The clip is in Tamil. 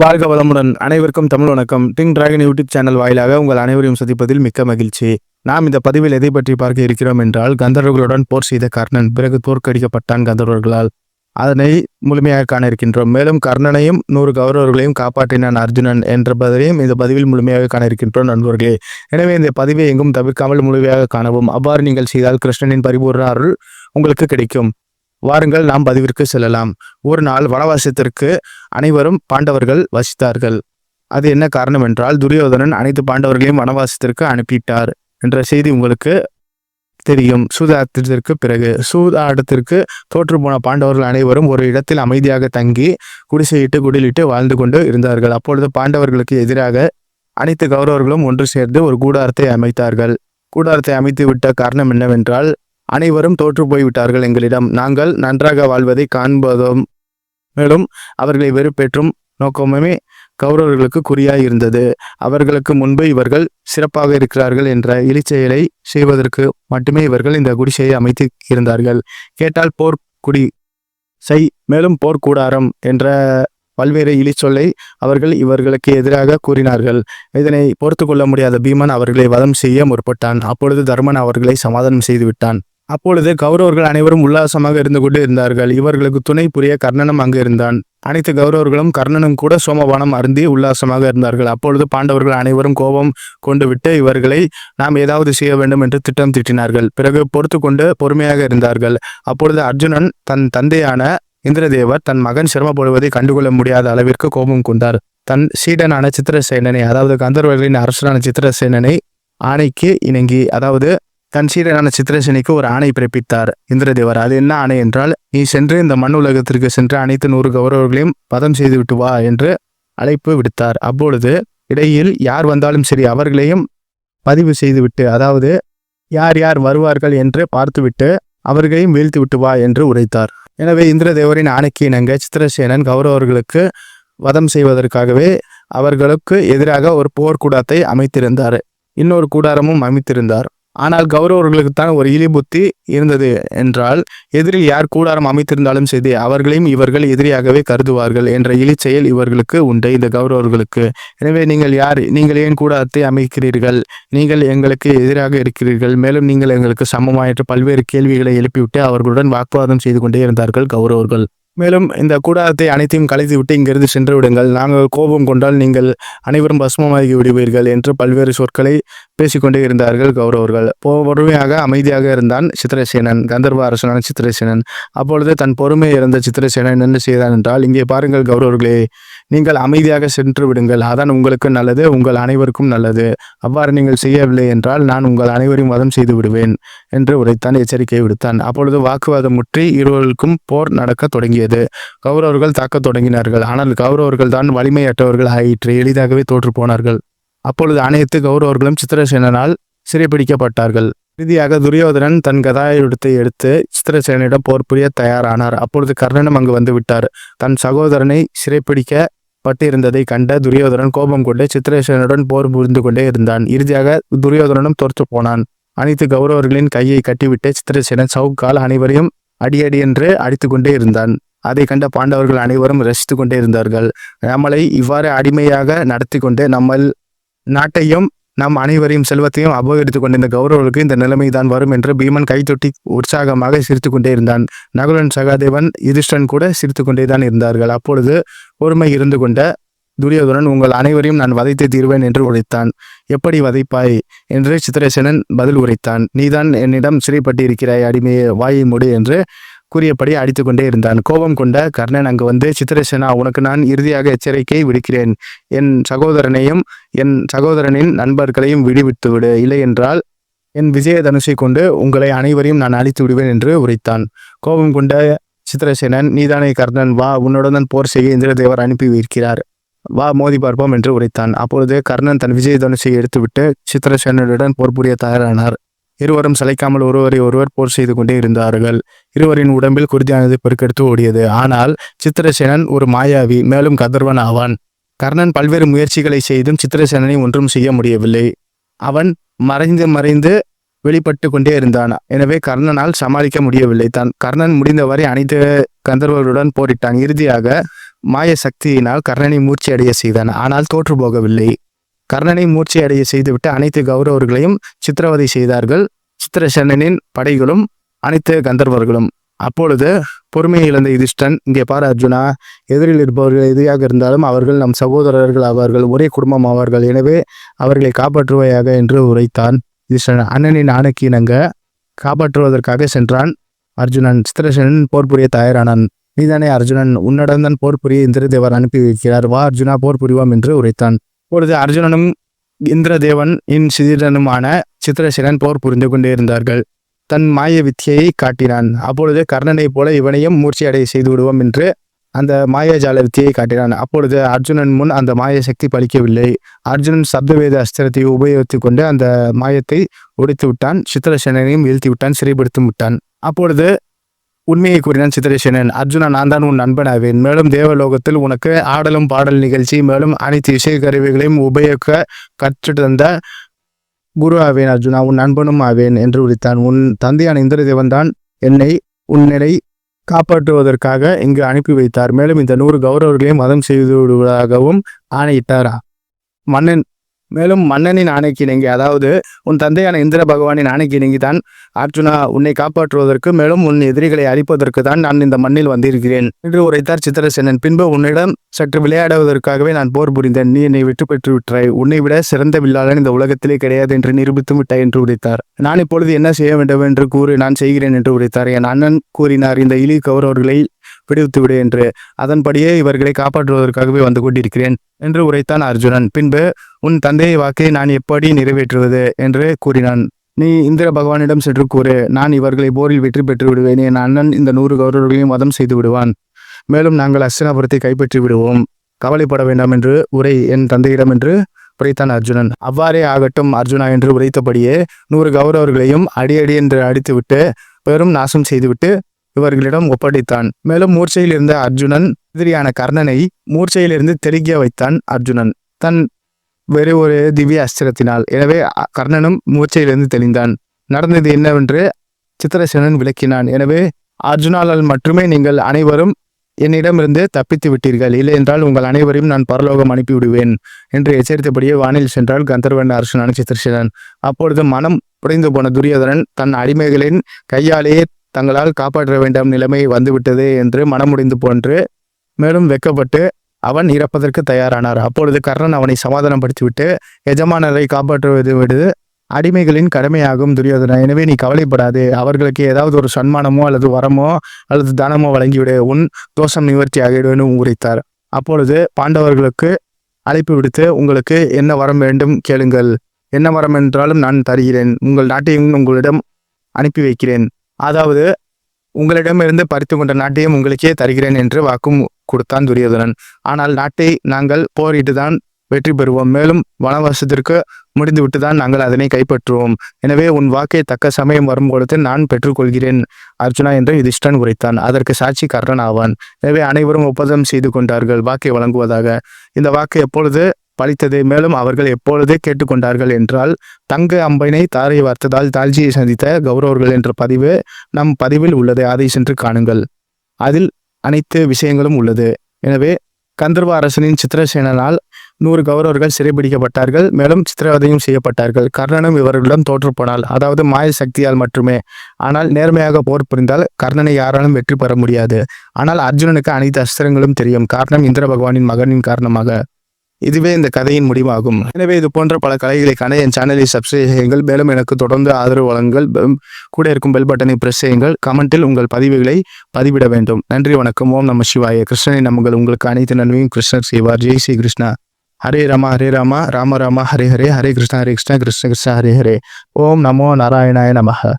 வாழ்க வளமுடன். அனைவருக்கும் தமிழ் வணக்கம். டிங் டிராகன் யூடியூப் சேனல் வாயிலாக உங்கள் அனைவரையும் சந்திப்பதில் மிக்க மகிழ்ச்சி. நாம் இந்த பதிவில் எதை பற்றி பார்க்க இருக்கிறோம் என்றால் கந்தர்வர்களுடன் போர் செய்த கர்ணன் பிறகு தோற்கடிக்கப்பட்டான் கந்தர்வர்களால். அதனை முழுமையாக காண இருக்கின்றோம். மேலும் கர்ணனையும் நூறு கௌரவர்களையும் காப்பாற்றினான் அர்ஜுனன் என்ற பதிலையும் இந்த பதிவில் முழுமையாக காண இருக்கின்றோம் நண்பர்களே. எனவே இந்த பதிவை எங்கும் தவிர்க்காமல் முழுமையாக காணவும். அவ்வாறு நீங்கள் செய்தால் கிருஷ்ணனின் பரிபூர்ண அருள் உங்களுக்கு கிடைக்கும். வாருங்கள் நாம் பதிவிற்கு செல்லலாம். ஒரு நாள் வனவாசத்திற்கு அனைவரும் பாண்டவர்கள் வசித்தார்கள். அது என்ன காரணம் என்றால் துரியோதனன் அனைத்து பாண்டவர்களையும் வனவாசத்திற்கு அனுப்பிட்டார் என்ற செய்தி உங்களுக்கு தெரியும். சூதாட்டத்திற்கு பிறகு சூதாட்டத்திற்கு தோற்று போன பாண்டவர்கள் அனைவரும் ஒரு இடத்தில் அமைதியாக தங்கி குடிசையிட்டு குடிலிட்டு வாழ்ந்து கொண்டு இருந்தார்கள். அப்பொழுது பாண்டவர்களுக்கு எதிராக அனைத்து கௌரவர்களும் ஒன்று சேர்ந்து ஒரு கூடாரத்தை அமைத்தார்கள். கூடாரத்தை அமைத்து விட்ட காரணம் என்னவென்றால் அனைவரும் தோற்று போய்விட்டார்கள் எங்களிடம். நாங்கள் நன்றாக வாழ்வதை காண்பதும் மேலும் அவர்களை வெறுப்பேற்றும் நோக்கமுமே கௌரவர்களுக்கு குறியாய் இருந்தது அவர்களுக்கு முன்பு இவர்கள் சிறப்பாக இருக்கிறார்கள் என்ற இழிச்செயலை செய்வதற்கு மட்டுமே இவர்கள் இந்த குடிசையை அமைத்து இருந்தார்கள். கேட்டால் போர் குடி செய் மேலும் போர்க்கூடாரம் என்ற பல்வேறு இழிச்சொல்லை அவர்கள் இவர்களுக்கு எதிராக கூறினார்கள். இதனை பொறுத்து கொள்ள முடியாத பீமன் அவர்களை வதம் செய்ய முற்பட்டான். அப்பொழுது தர்மன் அவர்களை சமாதானம் செய்து விட்டான் அப்பொழுது கௌரவர்கள் அனைவரும் உல்லாசமாக இருந்து கொண்டு இருந்தார்கள். இவர்களுக்கு துணை புரிய கர்ணனும் அங்கு இருந்தான். அனைத்து கௌரவர்களும் கர்ணனும் கூட சோமபானம் அருந்தி உல்லாசமாக இருந்தார்கள். அப்பொழுது பாண்டவர்கள் அனைவரும் கோபம் கொண்டு விட்டு இவர்களை நாம் ஏதாவது செய்ய வேண்டும் என்று திட்டம் தீட்டினார்கள். பிறகு பொறுத்து கொண்டு பொறுமையாக இருந்தார்கள். அப்பொழுது அர்ஜுனன் தன் தந்தையான இந்திரதேவர் தன் மகன் சிரமப்படுவதை கண்டுகொள்ள முடியாத அளவிற்கு கோபம் கொண்டார். தன் சீடனான சித்திரசேனனை அதாவது கந்தர்வர்களின் அரசனான சித்திரசேனனை ஆணைக்கு இணங்கி அதாவது கன்சீரனான சித்திரசேனிக்கு ஒரு ஆணை பிறப்பித்தார். இந்திரதேவர் அது என்ன ஆணை என்றால் நீ சென்று இந்த மண் உலகத்திற்கு சென்று அனைத்து நூறு கௌரவர்களையும் பதம் செய்து விட்டு வா என்று அழைப்பு விடுத்தார். அப்பொழுது இடையில் யார் வந்தாலும் சரி அவர்களையும் பதிவு செய்துவிட்டு அதாவது யார் யார் வருவார்கள் என்று பார்த்துவிட்டு அவர்களையும் வீழ்த்து விட்டு வா என்று உரைத்தார். எனவே இந்திரதேவரின் ஆணைக்கு இணங்க சித்திரசேனன் கௌரவர்களுக்கு வதம் செய்வதற்காகவே அவர்களுக்கு எதிராக ஒரு போர்க்கூடத்தை அமைத்திருந்தார். இன்னொரு கூடாரமும் அமைத்திருந்தார். ஆனால் கௌரவர்களுக்கு தான் ஒரு இழி புத்தி இருந்தது என்றால் எதிரில் யார் கூடாரம் அமைத்திருந்தாலும் சரி அவர்களையும் இவர்கள் எதிரியாகவே கருதுவார்கள் என்ற இழிச்செயல் இவர்களுக்கு உண்டு இந்த கௌரவர்களுக்கு. எனவே நீங்கள் யார் நீங்கள் ஏன் கூடாரத்தை அமைக்கிறீர்கள்? நீங்கள் எங்களுக்கு எதிராக இருக்கிறீர்கள். மேலும் நீங்கள் எங்களுக்கு சமமாயிற்று பல்வேறு கேள்விகளை எழுப்பிவிட்டு அவர்களுடன் வாக்குவாதம் செய்து கொண்டே இருந்தார்கள் கௌரவர்கள். மேலும் இந்த கூடாரத்தை அனைத்தையும் கலைத்து விட்டு இங்கிருந்து சென்று விடுங்கள். நாங்கள் கோபம் கொண்டால் நீங்கள் அனைவரும் பஸ்மமாகி விடுவீர்கள் என்று பல்வேறு சொற்களை பேசிக்கொண்டே இருந்தார்கள் கௌரவர்கள். பொறுமையாக அமைதியாக இருந்தான் சித்திரசேனன் கந்தர்வ அரசனான சித்திரசேனன். அப்பொழுது தன் பொறுமையை இருந்த சித்திரசேனன் என்ன செய்தான் என்றால் இங்கே பாருங்கள் கௌரவர்களே நீங்கள் அமைதியாக சென்று விடுங்கள். அதான் உங்களுக்கு நல்லது உங்கள் அனைவருக்கும் நல்லது. அவ்வாறு நீங்கள் செய்யவில்லை என்றால் நான் உங்கள் அனைவரையும் வதம் செய்து விடுவேன் என்று உரைத்தான் எச்சரிக்கை விடுத்தான். அப்பொழுது வாக்குவாதம் முற்றி இருவருக்கும் போர் நடக்க தொடங்கியது. கௌரவர்கள் தாக்கத் தொடங்கினார்கள். ஆனால் கௌரவர்கள் தான் வலிமையற்றவர்கள் ஆயிற்று எளிதாகவே தோற்று போனார்கள். அப்பொழுது அனைத்து கௌரவர்களும் சித்திரசேனனால் சிறைபிடிக்கப்பட்டார்கள். இறுதியாக துரியோதனன் தன் கதாயுதத்தை எடுத்து சித்திரசேனிடம் போர் புரிய தயாரானார். அப்பொழுது கர்ணனும் அங்கு வந்து விட்டார். தன் சகோதரனை சிறைப்பிடிக்க பட்டிருந்ததை கண்ட துரியோதனன் கோபம் கொண்டு சித்திரசேனுடன் போர் புரிந்து கொண்டே இருந்தான். இறுதியாக துரியோதனனும் தோற்று போனான். அனைத்து கௌரவர்களின் கையை கட்டிவிட்டு சித்திரசேனன் சவுக்கால் அனைவரையும் அடியடி என்று அடித்து கொண்டே இருந்தான். அதை கண்ட பாண்டவர்கள் அனைவரும் ரசித்து கொண்டே இருந்தார்கள். நம்மளை இவ்வாறு அடிமையாக நடத்தி கொண்டு நம்ம நாட்டையும் நம் அனைவரையும் செல்வத்தையும் அபகரித்துக் கொண்ட இந்த கௌரவர்களுக்கு இந்த நிலைமை தான் வரும் என்று பீமன் கைத்தொட்டி உற்சாகமாக சிரித்து கொண்டே இருந்தான். நகுலன் சகாதேவன் யுதிஷ்டன் கூட சிரித்து கொண்டே தான் இருந்தார்கள். அப்பொழுது பொறுமை இருந்து கொண்ட துரியோதனன் உங்கள் அனைவரையும் நான் வதைத்து தீர்வேன் என்று உரைத்தான். எப்படி வதைப்பாய்? என்று சித்திரசேனன் பதில் உரைத்தான். நீதான் என்னிடம் சிறைப்பட்டு இருக்கிறாய் அடிமையே வாயை முடி என்று கூறியபடி அடித்துக்கொண்டே இருந்தான். கோபம் கொண்ட கர்ணன் அங்கு வந்து சித்திரசேனா உனக்கு நான் இறுதியாக எச்சரிக்கை விடுக்கிறேன். என் சகோதரனையும் என் சகோதரனின் நண்பர்களையும் விடுவித்து விடு. இல்லை என்றால் என் விஜய தனுஷை கொண்டு உங்களை அனைவரையும் நான் அழித்து விடுவேன் என்று உரைத்தான். கோபம் கொண்ட சித்திரசேனன் நீதானே கர்ணன் வா உன்னுடன் போர் செய்ய இந்திரதேவர் அனுப்பி வைக்கிறார். வா மோதி பார்ப்போம் என்று உரைத்தான். அப்பொழுது கர்ணன் தன் விஜய தனுஷை எடுத்துவிட்டு சித்திரசேனனுடன் போர் புரிய தயாரானார். இருவரும் சளைக்காமல் ஒருவரை ஒருவர் போர் செய்து கொண்டே இருந்தார்கள். இருவரின் உடம்பில் குருதியானது பெருக்கெடுத்து ஓடியது. ஆனால் சித்திரசேனன் ஒரு மாயாவி மேலும் கதர்வன் ஆவான். கர்ணன் பல்வேறு முயற்சிகளை செய்தும் சித்திரசேனனை ஒன்றும் செய்ய முடியவில்லை. அவன் மறைந்து மறைந்து வெளிப்பட்டு கொண்டே இருந்தான். எனவே கர்ணனால் சமாளிக்க முடியவில்லை. தான் கர்ணன் முடிந்தவரை அனைத்து கந்தர்வர்களுடன் போரிட்டான். இறுதியாக மாய சக்தியினால் கர்ணனை மூர்ச்சி அடைய செய்தான். ஆனால் தோற்று போகவில்லை. கர்ணனை மூர்ச்சையடைய செய்துவிட்டு அனைத்து கௌரவர்களையும் சித்திரவதை செய்தார்கள். சித்திரசேனனின் படைகளும் அனைத்து கந்தர்வர்களும். அப்பொழுது பொறுமையை இழந்த யுதிஷ்டன் இங்கே பாரு அர்ஜுனா எதிரில் இருப்பவர்கள் எதிரியாக இருந்தாலும் அவர்கள் நம் சகோதரர்கள் அவர்கள் ஒரே குடும்பம் அவர்கள் எனவே அவர்களை காப்பாற்றுவையாக என்று உரைத்தான் யுதிஷ்டன். அண்ணனின் ஆணைக்கு இணங்க காப்பாற்றுவதற்காக சென்றான் அர்ஜுனன். சித்திரசேனன் போர் புரிய தயாரானான் நீதானே அர்ஜுனன் உன்னிடம்தான் போர் புரிய இந்திரதேவர் அனுப்பி வைக்கிறார். வா அர்ஜுனா போர் புரிவோம் என்று உரைத்தான். அப்பொழுது அர்ஜுனனும் இந்திரதேவன் இன் சிதிரனுமான சித்திரசேனன் போர் புரிந்து கொண்டே இருந்தார்கள். தன் மாய வித்தியை காட்டினான். அப்பொழுது கர்ணனைப் போல இவனையும் மூர்ச்சியடை செய்து விடுவோம் என்று அந்த மாயாஜால வித்தியை காட்டினான். அப்பொழுது அர்ஜுனன் முன் அந்த மாய சக்தி பலிக்கவில்லை. அர்ஜுனன் சப்தவேத அஸ்திரத்தை உபயோகித்துக் கொண்டு அந்த மாயத்தை உடைத்து விட்டான் சித்திரசேனனையும் வீழ்த்தி விட்டான் சிறைப்படுத்தி விட்டான். அப்பொழுது உண்மையை கூறினான் சித்திரசேனன் அர்ஜுனா நான் தான் உன் நண்பனாவேன். மேலும் தேவலோகத்தில் உனக்கு ஆடலும் பாடல் நிகழ்ச்சி மேலும் அனைத்து இசை கருவிகளையும் உபயோக கற்று தந்த குரு ஆவேன் அர்ஜுனா. உன் நண்பனும் ஆவேன் என்று உரித்தான். உன் தந்தையான இந்திரதேவன் தான் என்னை உன்னை காப்பாற்றுவதற்காக இங்கு அனுப்பி வைத்தார். மேலும் இந்த நூறு கௌரவர்களையும் மதம் செய்து விடுவதாகவும் ஆணையிட்டாரா? மன்னன் மேலும் மன்னனின் ஆணைக்கு இணங்கி அதாவது உன் தந்தையான இந்திர பகவானின் ஆணைக்கு இணங்கி தான் அர்ஜுனா உன்னை காப்பாற்றுவதற்கு மேலும் உன் எதிரிகளை அழிப்பதற்கு தான் நான் இந்த மண்ணில் வந்திருக்கிறேன் என்று உரைத்தார் சித்திரசேனன். பின்பு உன்னிடம் சற்று விளையாடுவதற்காகவே நான் போர் புரிந்தேன். நீ என்னை வெற்றி பெற்று விட்டாய் உன்னை விட சிறந்த வில்லாளன் இந்த உலகத்திலே கிடையாது என்று நிரூபித்து விட்டாய் என்று உரைத்தார். நான் இப்பொழுது என்ன செய்ய வேண்டும் என்று கூறி நான் செய்கிறேன் என்று உரைத்தார். என் அண்ணன் கூறினார் இந்த இலி கௌரவர்களை விடுவித்து விடு என்று அதன்படியே இவர்களை காப்பாற்றுவதற்காகவே வந்து கொண்டிருக்கிறேன் என்று உரைத்தான் அர்ஜுனன். பின்பு உன் தந்தையை வாக்கை நான் எப்படி நிறைவேற்றுவது? என்று கூறினான். நீ இந்திர பகவானிடம் சென்று கூறு. நான் இவர்களை போரில் வெற்றி பெற்று விடுவேன். என் அண்ணன் இந்த நூறு கௌரவர்களையும் வதம் செய்து விடுவான். மேலும் நாங்கள் அஸ்தினாபுரத்தை கைப்பற்றி விடுவோம். கவலைப்பட வேண்டாம் என்று உரை என் தந்தையிடம் என்று உரைத்தான் அர்ஜுனன். அவ்வாறே ஆகட்டும் அர்ஜுனா என்று உரைத்தபடியே நூறு கௌரவர்களையும் அடியடி என்று அடித்துவிட்டு பெரும் நாசம் செய்துவிட்டு இவர்களிடம் ஒப்படைத்தான். மேலும் மூர்ச்சையில் இருந்த அர்ஜுனன் எதிரியான கர்ணனை மூர்ச்சையிலிருந்து தெளிக்க வைத்தான் அர்ஜுனன். தன் வேறு ஒரு திவ்ய அஸ்திரத்தினால். எனவே கர்ணனும் மூர்ச்சையிலிருந்து தெளிந்தான். நடந்தது என்னவென்று சித்திரசேனன் விளக்கினான். எனவே அர்ஜுனாலால் மட்டுமே நீங்கள் அனைவரும் என்னிடமிருந்து தப்பித்து விட்டீர்கள். இல்லை என்றால் உங்கள் அனைவரையும் நான் பரலோகம் அனுப்பிவிடுவேன் என்று எச்சரித்தபடியே வானில் சென்றால் கந்தர்வன் அரசனான சித்திரசேனன். அப்பொழுது மனம் உடைந்து போன துரியோதனன் தன் அடிமைகளின் கையாலேயே தங்களால் காப்பாற்ற வேண்டாம் நிலைமை வந்துவிட்டது என்று மனமுடிந்து போன்று மேலும் வெக்கப்பட்டு அவன் இறப்பதற்கு தயாரானார். அப்பொழுது கர்ணன் அவனை சமாதானப்படுத்திவிட்டு எஜமானரை காப்பாற்றுவது விடு அடிமைகளின் கடமையாகும் துரியோதனா. எனவே நீ கவலைப்படாதே. அவர்களுக்கு ஏதாவது ஒரு சன்மானமோ அல்லது வரமோ அல்லது தானமோ வழங்கிவிடு. உன் தோஷம் நிவர்த்தி ஆகிவிடும் உரைத்தார். அப்பொழுது பாண்டவர்களுக்கு அழைப்பு விடுத்து உங்களுக்கு என்ன வரம் வேண்டும் கேளுங்கள். என்ன வரம் என்றாலும் நான் தருகிறேன். உங்கள் நாட்டையும் உங்களிடம் அனுப்பி வைக்கிறேன். அதாவது உங்களிடமிருந்து பறித்து கொண்ட நாட்டையும் உங்களுக்கே தருகிறேன் என்று வாக்கும் கொடுத்தான் துரியோதனன். ஆனால் நாட்டை நாங்கள் போரிட்டு தான் வெற்றி பெறுவோம். மேலும் வனவாசத்திற்கு முடிந்துவிட்டு தான் நாங்கள் அதனை கைப்பற்றுவோம். எனவே உன் வாக்கை தக்க சமயம் வரும் பொழுது நான் பெற்றுக்கொள்கிறேன். அர்ஜுனா என்று யுதிஷ்டன் உரைத்தான். அதற்கு சாட்சி கர்ணன் ஆவான் எனவே அனைவரும் ஒப்பந்தம் செய்து கொண்டார்கள். வாக்கை வழங்குவதாக. இந்த வாக்கு எப்பொழுது பழித்தது மேலும் அவர்கள் எப்பொழுது கேட்டுக்கொண்டார்கள் என்றால் தங்க அம்பைனை தாரை வார்த்ததால் தாழ்ச்சியை சந்தித்த கௌரவர்கள் என்ற பதிவு நம் பதிவில் உள்ளது. அதை சென்று காணுங்கள். அதில் அனைத்து விஷயங்களும் உள்ளது. எனவே கந்தர்வ அரசனின் சித்திரசேனனால் நூறு கௌரவர்கள் சிறைபிடிக்கப்பட்டார்கள். மேலும் சித்திரவதையும் செய்யப்பட்டார்கள். கர்ணனும் இவர்களிடம் தோற்றுப்போனால் அதாவது மாய சக்தியால் மட்டுமே. ஆனால் நேர்மையாக போர் புரிந்தால் கர்ணனை யாராலும் வெற்றி பெற முடியாது. ஆனால் அர்ஜுனனுக்கு அனைத்து அஸ்திரங்களும் தெரியும். காரணம் இந்திர பகவானின் மகனின் காரணமாக. இதுவே இந்த கதையின் முடிவாகும். எனவே இது போன்ற பல கலைகளை காண என் சேனலை சப்ஸ்கிரைப் செய்யுங்கள். மேலும் எனக்கு தொடர்ந்து ஆதரவு வழங்குங்கள் கூட இருக்கும் பெல் பட்டனை பிரஸ் செய்யுங்கள். கமெண்டில் உங்கள் பதிவுகளை பதிவிட வேண்டும். நன்றி வணக்கம். ஓம் நம சிவாய. கிருஷ்ணனை நம்புங்கள். உங்களுக்கு அனைத்து நன்மையும் கிருஷ்ணர் செய்வார். ஜெய் ஸ்ரீ கிருஷ்ணா. ஹரே ராமா ஹரே ராமா. ராம ராமா. ஹரே ஹரே. ஹரே கிருஷ்ணா. ஹரே கிருஷ்ணா. கிருஷ்ண கிருஷ்ண ஹரே ஹரே. ஓம் நமோ நாராயணாய நமஹ.